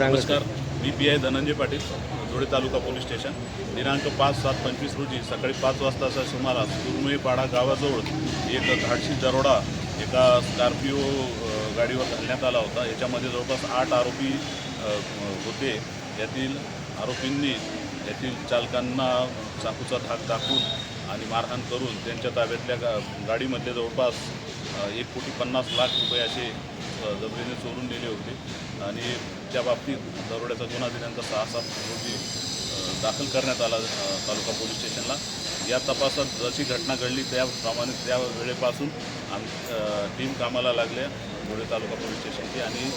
नमस्कार. मी P I Dhananjay Patil Dhule taluka police station. दिनांक पाच सात पंचवीस रोजी सकाळी पाच वाजताच्या सुमारास पाडा गावाजवळ एक धाडशी दरोडा एका स्कॉर्पिओ गाडीवर घालण्यात आला होता. याच्यामध्ये जवळपास आठ आरोपी होते. यातील आरोपींनी यातील चालकांना चाकूचा धाक दाखवून आणि मारहाण करून त्यांच्या ताब्यातल्या गा गाडीमधले जवळपास एक कोटी पन्नास लाख रुपये असे जबरीने चोरून नेले होते. आणि त्या बाबतीत दरोड्याचा गुन्हा दिनांक सहा सात रोजी दाखल करण्यात आला तालुका पोलीस स्टेशनला. या तपासात जशी घटना घडली त्याप्रमाणे त्या वेळेपासून आम टीम कामाला लागल्या धुळे तालुका पोलीस स्टेशनची. आणि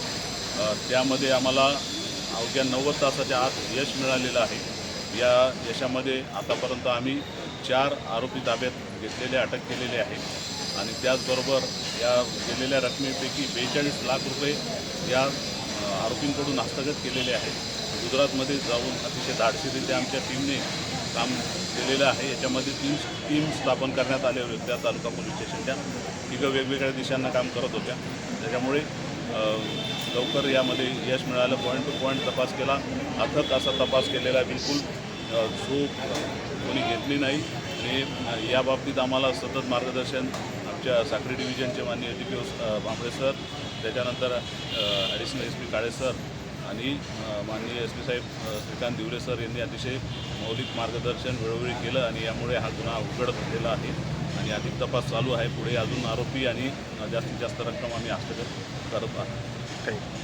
त्यामध्ये आम्हाला अवघ्या नव्वद तासाच्या आत यश मिळालेलं आहे. या यशामध्ये आतापर्यंत आम्ही चार आरोपी ताब्यात घेतलेले अटक केलेले आहे. आणि त्याचबरोबर या गेलेल्या रकमेपैकी बेचाळीस लाख रुपये या आरोपींकडून हस्तगत केलेले आहेत गुजरातमध्ये जाऊन अतिशय धाडसीरित्या आमच्या टीमने काम केलेलं आहे. याच्यामध्ये तीन टीम स्थापन करण्यात आले होते. त्या तालुका पोलीस स्टेशनच्या. तिघं वेगवेगळ्या दिशांना काम करत होत्या. त्याच्यामुळे लवकर यामध्ये यश मिळालं. पॉईंट टू पॉईंट तपास केला. अथक असा तपास केलेला आहे. बिलकुल झोप कोणी घेतली नाही. आणि याबाबतीत आम्हाला सतत मार्गदर्शन आमच्या साखरी डिव्हिजनचे माननीय D P O Bhambale sir त्याच्यानंतर additional S P Kale sir आणि माननीय एस पी साहेब श्रीकांत दिवरे सर यांनी अतिशय मौलिक मार्गदर्शन वेळोवेळी केलं आणि यामुळे हा गुन्हा उघड झालेला आहे. आणि अधिक तपास चालू आहे. पुढे अजून आरोपी आणि जास्तीत जास्त रक्कम आम्ही हस्तगत करत आहोत. थँक्यू